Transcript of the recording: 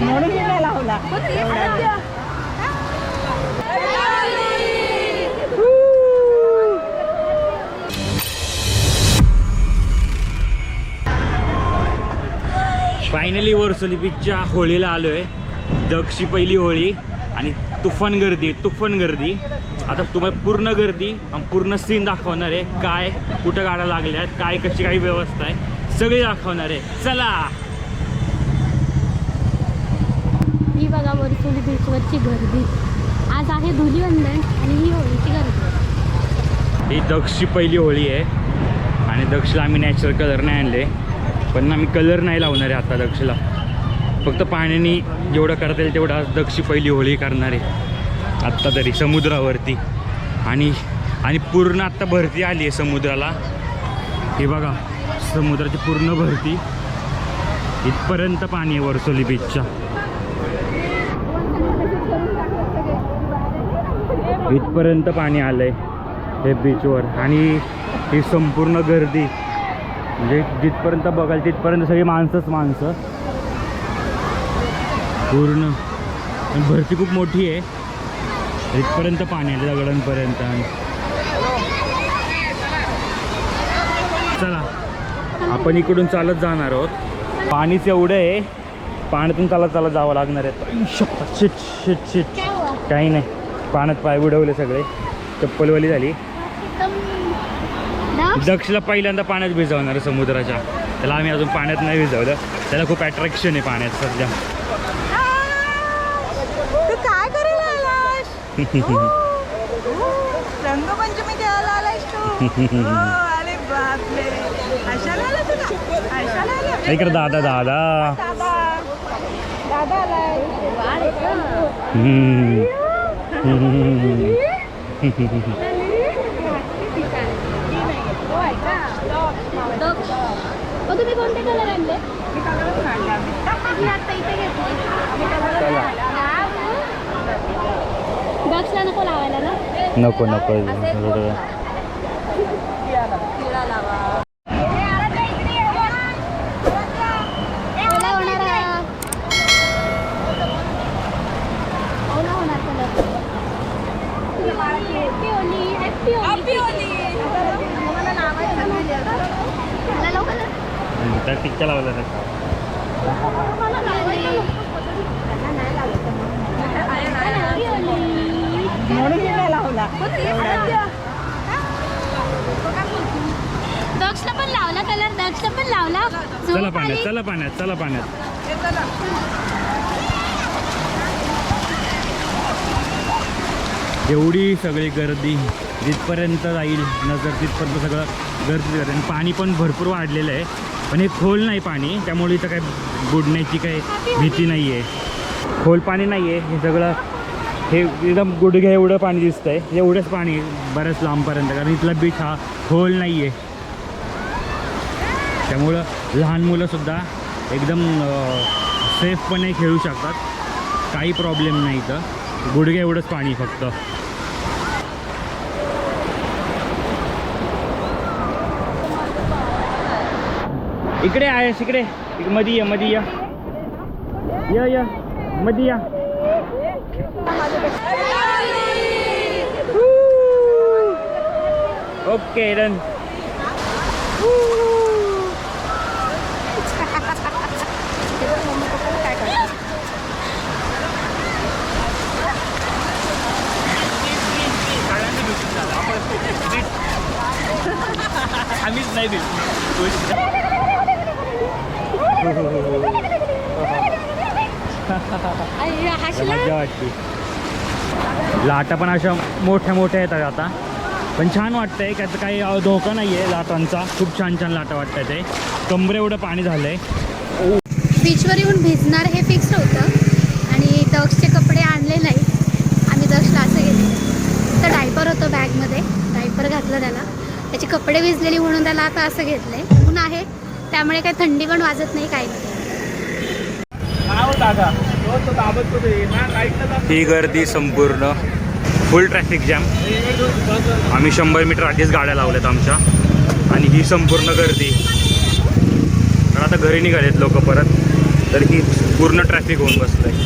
म्हणून मी नाही लावला फायनली वरसोली बीचच्या होळीला आलोय. दक्षी पहिली होळी. आणि तुफान गर्दी तुफान गर्दी. आता तुम्हाला पूर्ण गर्दी आणि पूर्ण सीन दाखवणार आहे काय कुठं गाड्या लागल्या आहेत काय कशी काही व्यवस्था आहे. सगळी दाखवणार आहे. चला! ही बघा वरचोली बीचवरची गर्दी. आज आहे धुलीवंदन आणि ही होळीची गर्दी. ही दक्षची पहिली होळी आहे. आणि दक्षला आम्ही नॅचरल कलर नाही आणले. पण आम्ही कलर नाही लावणार आहे आता दक्षला. फक्त पाण्याने जेवढं करता येईल तेवढं आज दक्षी पहिली होळी करणार आहे. आत्ता तरी समुद्रावरती. आणि आणि पूर्ण आत्ता भरती आली आहे समुद्राला. हे बघा समुद्राची पूर्ण भरती. इथपर्यंत पाणी आहे वरसोली बीचच्या इथपर्यंत पाणी आलं आहे हे बीचवर आणि ही संपूर्ण गर्दी. म्हणजे जिथपर्यंत बघाल तिथपर्यंत सगळी माणसंच माणसं. पूर्ण. आणि भरती खूप मोठी आहे. इथपर्यंत पाणी आहे दगडांपर्यंत. आणि चला आपण इकडून चालत जाणार आहोत. पाणीच एवढं आहे. पाण्यातून चालत चालत जावं लागणार आहे. Shit shit shit. काही नाही. पाण्यात पाय बुडवले सगळे. चप्पलवाली झाली. दक्षला पहिल्यांदा पाण्यात भिजवणार आहे समुद्राच्या. त्याला आम्ही अजून पाण्यात नाही भिजवलं. त्याला खूप अट्रॅक्शन आहे पाण्यात सध्या तू काय करायला आलास रंगपंचमी खेळायला आलास तू. हो, अरे बापरे. आशाला आला तुला आशाला आला? इकडे दादा दादा. दादा. आलाय. तुम्ही कोणते कलर आणले? मी आता इथे घेतली दक्षला नको लावायला ना नको नको ओला होणार हा. ओला होणार कलर हॅपी होली मला लावू कलर त्या टिक्क्या लावल्या त्या हॅपी होली म्हणून मी नाही लावला दक्षला पण लावला कलर दक्षला पण लावला. चला पाण्यात. चला पाण्यात चला पाण्यात. एवढी सगळी गर्दी जिथपर्यंत जाईल नजर तिथपर्यंत सगळं गर्दी गर्दी आणि पाणी पण भरपूर वाढलेलं आहे. पण हे खोल नाही पाणी त्यामुळे इथं काय बुडण्याची काही भीती नाही आहे खोल पाणी नाही आहे हे सगळं हे एकदम गुडघ्या एवढं पाणी दिसतं आहे एवढंच पाणी बऱ्याच लांबपर्यंत कारण इथला बीच हा खोल नाही आहे त्यामुळं लहान मुलंसुद्धा एकदम सेफपणे खेळू शकतात. काही प्रॉब्लेम नाही इथं. गुडघे एवढंच पाणी फक्त. इकडे आहेस इकडे. इकडे मध्ये या मध्ये या. या या. मध्ये या. आम्हीच नाही मजा वाटते लाटा पण अशा मोठ्या मोठ्या येतात आता. पण छान वाटतंय त्याचं काही धोका नाही आहे लाटांचा. खूप छान छान लाटा वाटतात ते. कमरे एवढं पाणी झालंय. बीचवर येऊन भिजणार हे फिक्स होतं. आणि दक्षचे कपडे आणले नाही आम्ही दक्षला असं घेतलं तर डायपर होतं बॅगमध्ये डायपर घातलं त्याला. त्याचे कपडे भिजलेली म्हणून त्याला आता असं घेतलंय. ऊन आहे. त्यामुळे काही थंडी पण वाजत नाही काही नाही. ही गर्दी संपूर्ण. Full traffic jam. आम्ही शंभर मीटर आधीच गाड्या लावल्यात आमच्या. आणि ही संपूर्ण गर्दी. तर आता घरी निघालेत लोक परत. तर ही पूर्ण ट्रॅफिक होऊन बसलं आहे